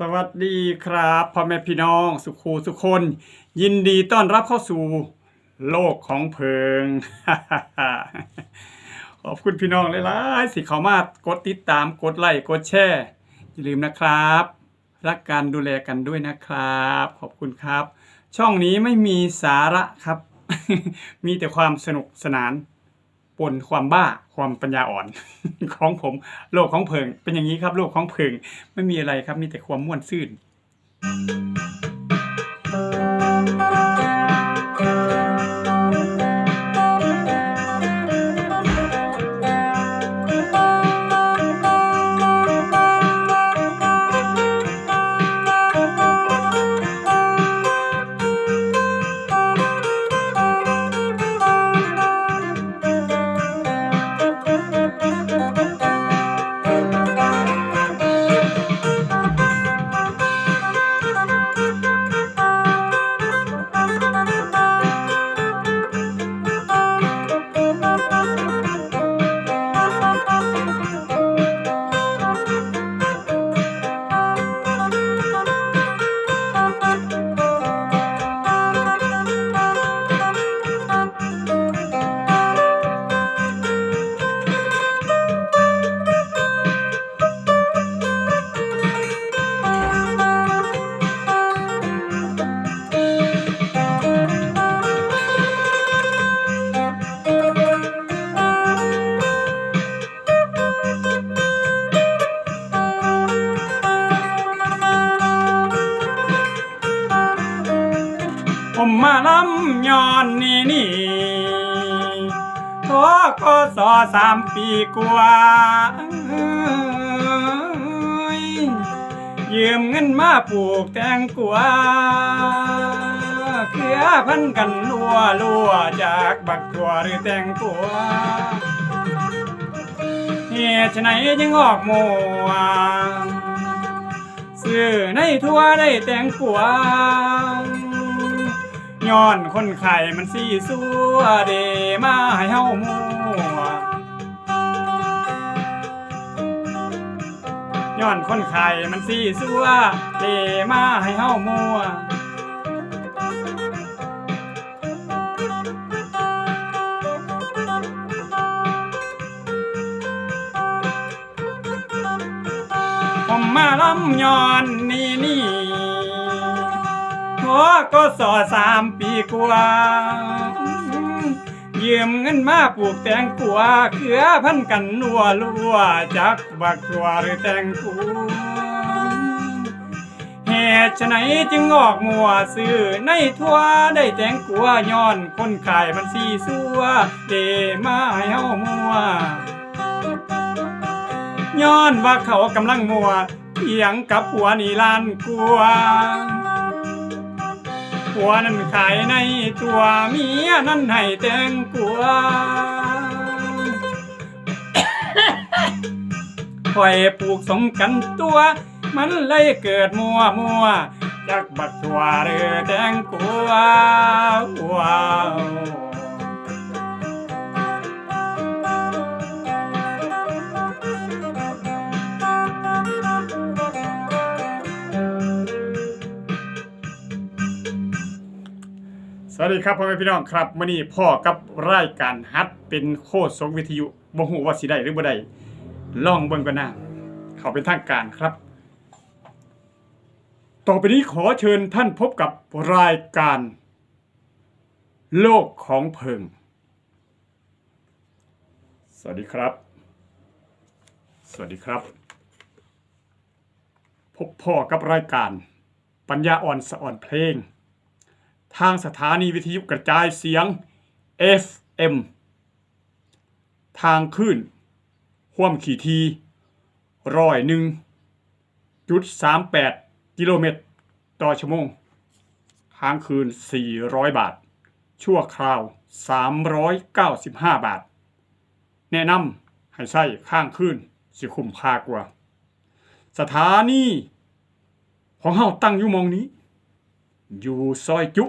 สวัสดีครับพ่อแม่พี่น้องสุขูสุคน ยินดีต้อนรับเข้าสู่โลกของเพิง ขอบคุณพี่น้องหลายๆสิเขามากดติดตามกดไลค์กดแชร์อย่าลืมนะครับ รักกันดูแลกันด้วยนะครับ ขอบคุณครับ ช่องนี้ไม่มีสาระครับ มีแต่ความสนุกสนาน ปนความบ้าความปัญญาอ่อนของผมโลกของเพิง เป็นอย่างนี้ครับโลกของเพิง ไม่มีอะไรครับมีแต่ความม่วนซื่น มมาลำย้อนนี่นี่ทกสสามปีกว่ายืมเงินมาปลูกแตงกวาเครือพันกันลัวลัวจากบักตัวหรือแตงกวาเหตุไฉนจึงออกโมัวซื้อในทั่วได้แตงกวา ย้อนคนไข่มันสีสัวเดมาให้เฮามัวย้อนคนไข่มันสีสัวเดมาให้เฮามัวผมมาล้ำย้อนนี่นี่ ก็สอสามปีกว่ายืมเงินมาปลูกแตงกัวเขือพันกันนัวลัวจักบักตัวหรือแตงกัวเหตุไฉนจึงออกมัวซื้อในทั่วได้แตงกัวย้อนคนขายมันสีสัวเดมาให้เฮามัวย้อนว่าเขากำลังมัวเถียงกับผัวนี่ลานกลัว ผัวนั้นขายในตัวเมียนั้นให้แต่งกัวคอยปลูกสมกันตัว มันเลยเกิดมัวมัวจากบักตัวเรือแตงกัวว้าว สวัสดีครับพ่อแม่พี่น้องครับมื่อนี้พ่อกับรายการฮัดเป็นโคศกวิทยุบ่ฮู้ว่าสิได้หรือบ่ได้ลองเบิ่งกันนะเขาเป็นทางการครับ ต่อไปนี้ขอเชิญท่านพบกับรายการ โลกของเพิง สวัสดีครับ สวัสดีครับ พบพ่อกับรายการ ปัญญาอ่อนสะอ่อนเพลง ทางสถานีวิทยุกระจายเสียง FM ทางคลื่นห่วมขี่ทีร้อยหนึ่งจุดสามแปดกิโลเมตร ต่อชั่วโมง ค้างคืน 400 บาท ชั่วคราว 395 บาท แนะนำให้ใช้ข้างคืนสิคุ้มค่ากว่า สถานีของเฮาตั้งอยู่มองนี้ อยู่ซอยจุ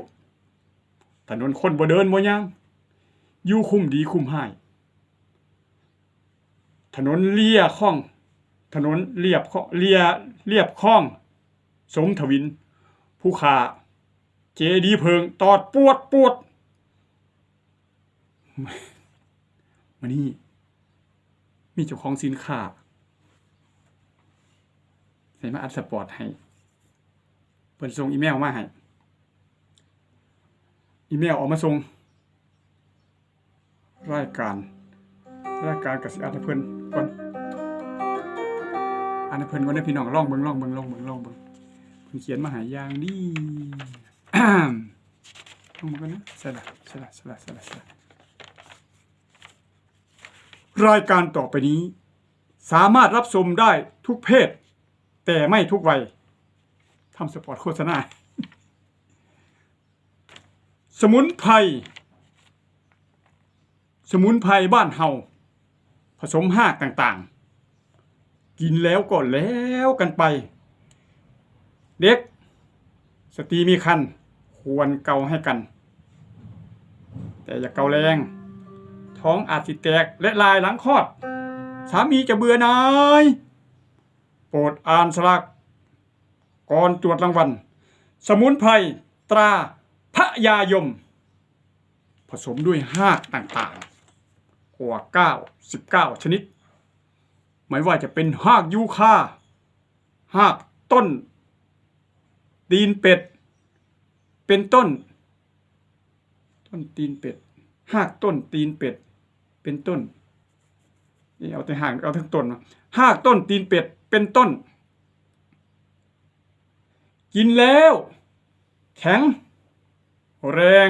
ถนนคนบ่เดินบ่ย่างอยู่คุ้มดีคุ้มใหายถนนเลียคลอง ถนนเรียบคลองเลียเรียบคลองสมทวิน ผู้ขาเจดีเพิง ตอดปวดปวดมานี่ มีเจ้าของสินค้าใส่มาอัดสปอร์ตให้ เปิดส่งอีเมลมาให้ อีเมลออกมาส่งรายการรายการกับสิอัดให้เพิ่นก่อนอันเพิ่นก่อนเด้อพี่น้องลองเบิ่งลองเบิ่งลองเบิ่งลองเบิ่งเพิ่นเขียนมาหายางดีลองเบิ่งก่อนนะใช่ละใช่ละใช่ละใช่ละใช่ละรายการต่อไปนี้ สามารถรับชมได้ทุกเพศ แต่ไม่ทุกวัยทำสปอร์ตโฆษณา สมุนไพรสมุนไพรบ้านเฮาผสมหากต่างๆ กินแล้วก็แล้วกันไป เด็ก สตรีมีคันควรเกาให้กัน แต่อย่าเกาแรง ท้องอาจสิแตกและลายหลังคลอด สามีจะเบื่อนาย โปรดอ่านสลักก่อนตรวจรางวัลสมุนไพรตรา พระยายม ผสมด้วยหากต่างๆกว่า99ชนิด ไม่ว่าจะเป็นหากยูคาหากต้น ตีนเป็ด เป็นต้น ต้นตีนเป็ดหากต้นตีนเป็ด เป็นต้นนี่เอาแต่หางเอาทั้งต้นมาหากต้นตีนเป็ดเป็นต้น กินแล้ว แข็ง แรง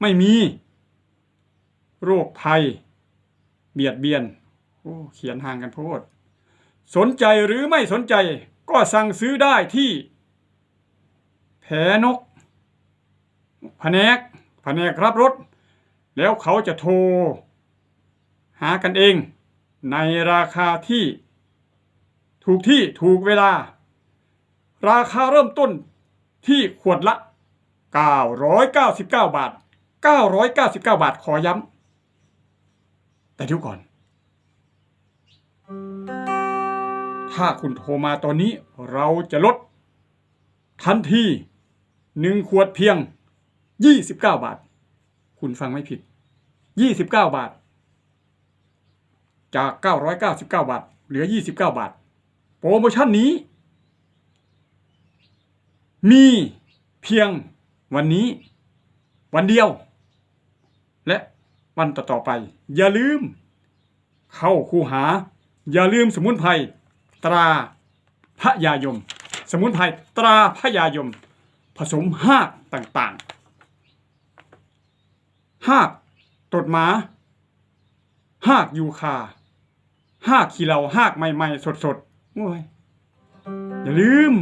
ไม่มี โรคภัย เบียดเบียนโอ้เขียนห่างกันโพดสนใจหรือไม่สนใจก็สั่งซื้อได้ที่ แผนกแผนกแผนกรับรถ แล้วเขาจะโทร หากันเอง ในราคาที่ ถูกที่ถูกเวลา ราคาเริ่มต้นที่ขวดละ 999 บาท 999 บาทขอย้ำแต่เดี๋ยวก่อน ถ้าคุณโทรมาตอนนี้เราจะลด ทันทีหนึ่งขวดเพียง 29 บาท คุณฟังไม่ผิด 29 บาท จาก 999 บาท เหลือ 29 บาท โปรโมชั่นนี้ มีเพียง วันนี้ วันเดียว และวันต่อๆไป อย่าลืม เข้าคูหา อย่าลืมสมุนไพรตราพระยายม สมุนไพรตราพระยายม ผสมหากต่างๆหากตดหมาหากยูคาหากขี้เหลาหากใหม่ๆ สดๆโอ้ยอย่าลืม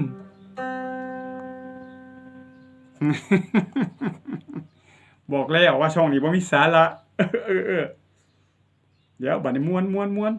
บอกแล้วว่าช่องนี้บ่มีสาระเออเออเดี๋ยวบัดนี้ม้วนม้วนม้วน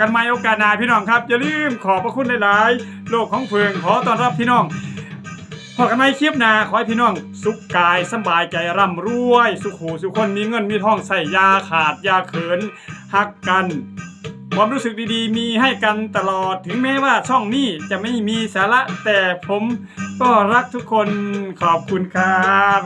กันใหม่โอกาสหน้าพี่น้องครับอย่าลืมขอบพระคุณหลายๆ โลกของเฟืองขอต้อนรับพี่น้องพอกันไหมคลิปนาขอให้พี่น้อง สุขกายสบายใจร่ำรวย สุขหูสุขคนมีเงินมีทองใส่ยาขาดยาเขินหักกันความรู้สึกดีๆ มีให้กันตลอดถึงแม้ว่าช่องนี้จะไม่มีสาระแต่ผมก็รักทุกคนขอบคุณครับ